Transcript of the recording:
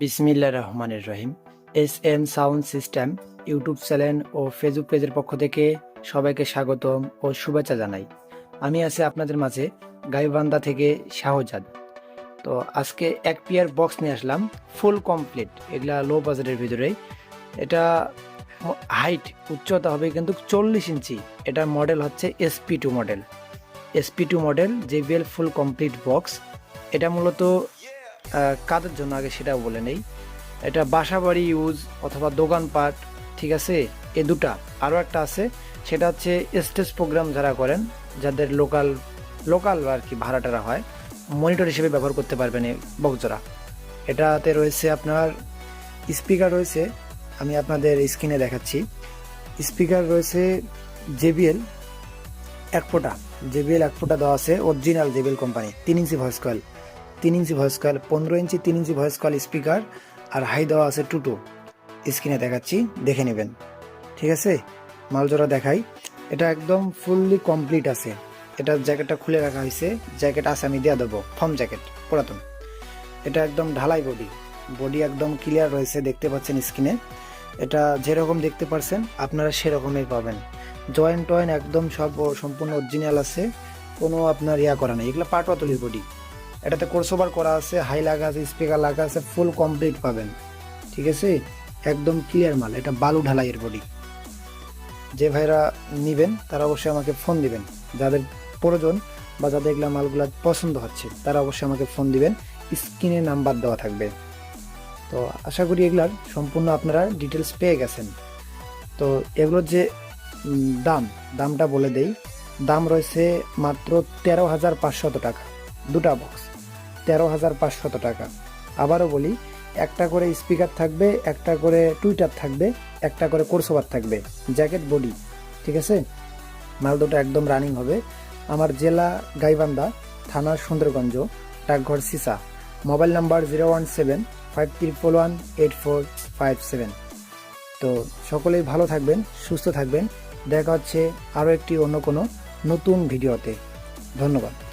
বিসমিল্লা রহমানের রহিম। S M sound system, YouTube channel ও Facebook পেজের পক্ষ থেকে সবাইকে স্বাগতম ও শুভেচ্ছা জানাই। আমি আছি আপনাদের মাঝে গাইবান্ধা থেকে শাহজাদ। তো আজকে এক পিয়ার বক্স নিয়ে আসলাম, ফুল কমপ্লিট। এগুলা লো বাজেটের ভিতরে এটা হাইট উচ্চতা হবে কিন্তু চল্লিশ ইঞ্চি। এটা মডেল হচ্ছে SP two model SP two model JBL full complete box এটা মূলত কাদের জন্য আগে সেটাও বলে নেই। এটা বাসা বাড়ি ইউজ অথবা দোকানপাট, ঠিক আছে? এ দুটা। আরও একটা আছে, সেটা হচ্ছে স্টেজ প্রোগ্রাম যারা করেন, যাদের লোকাল লোকাল আর কি ভাড়াটারা হয়, মনিটর হিসেবে ব্যবহার করতে পারবেন এই বক্সজোড়া। এটাতে রয়েছে আপনার স্পিকার রয়েছে, আমি আপনাদের স্ক্রিনে দেখাচ্ছি। স্পিকার রয়েছে জেবিএল এক ফোঁটা। জেবিএল এক ফোঁটা দেওয়া আছে, অরিজিনাল জেবিএল কোম্পানি, তিন ইঞ্চি ভয়েস কয়েল তিন ইঞ্চি ভয়েস কয়েল পনেরো ইঞ্চি তিন ইঞ্চি ভয়েস কয়েল স্পিকার আর হাই দেওয়া আছে টুটু স্ক্রিনে দেখাচ্ছি, দেখে নেবেন। ঠিক আছে? মালজোড়া দেখাই। এটা একদম ফুললি কমপ্লিট আছে। এটা জ্যাকেটটা খুলে রাখা হয়েছে। জ্যাকেট আছে, আমি দেওয়া দেবো। ফর্ম জ্যাকেট পুরাতন। এটা একদম ঢালাই বডি বডি একদম ক্লিয়ার রয়েছে, দেখতে পাচ্ছেন স্ক্রিনে এটা যেরকম দেখতে পারছেন, আপনারা সেরকমই পাবেন। জয়েন্ট টয়েন্ট একদম সব, সম্পূর্ণ অরিজিনাল আছে। কোনো আপনার ইয়া করা নেই। এগুলো পাটপাতলির বডি এটাতে কোর্সোভার করা আছে হাই লাগা আছে স্পিকার লাগা আছে ফুল কমপ্লিট পাবেন। ঠিক আছে? একদম ক্লিয়ার মাল, এটা বালু ঢালাইয়ের বডি যে ভাইরা নিবেন, তারা অবশ্যই আমাকে ফোন দিবেন। যাদের প্রয়োজন বা যাদের এগুলা মালগুলা পছন্দ হচ্ছে, তারা অবশ্যই আমাকে ফোন দিবেন। স্ক্রিনে নাম্বার দেওয়া থাকবে। তো আশা করি এগুলার সম্পূর্ণ আপনারা ডিটেলস পেয়ে গেছেন। তো এগুলোর যে দাম, দামটা বলে দেই। দাম রয়েছে মাত্র তেরো হাজার পাঁচশত টাকা। দুটা বক্স তেরো হাজার পাঁচশত টাকা। আবারও বলি, একটা করে স্পিকার থাকবে, একটা করে টুইটার থাকবে, একটা করে কোর্সোভার থাকবে, জ্যাকেট, বডি, ঠিক আছে? মাল দুটো একদম রানিং হবে। আমার জেলা গাইবান্ধা থানা সুন্দরগঞ্জ, ডাকঘর Sisa. Mobile number zero one seven, five triple one, eight four, five seven. তো সকলেই ভালো থাকবেন, সুস্থ থাকবেন। দেখা হচ্ছে আরও একটি অন্য কোনো নতুন ভিডিওতে। ধন্যবাদ।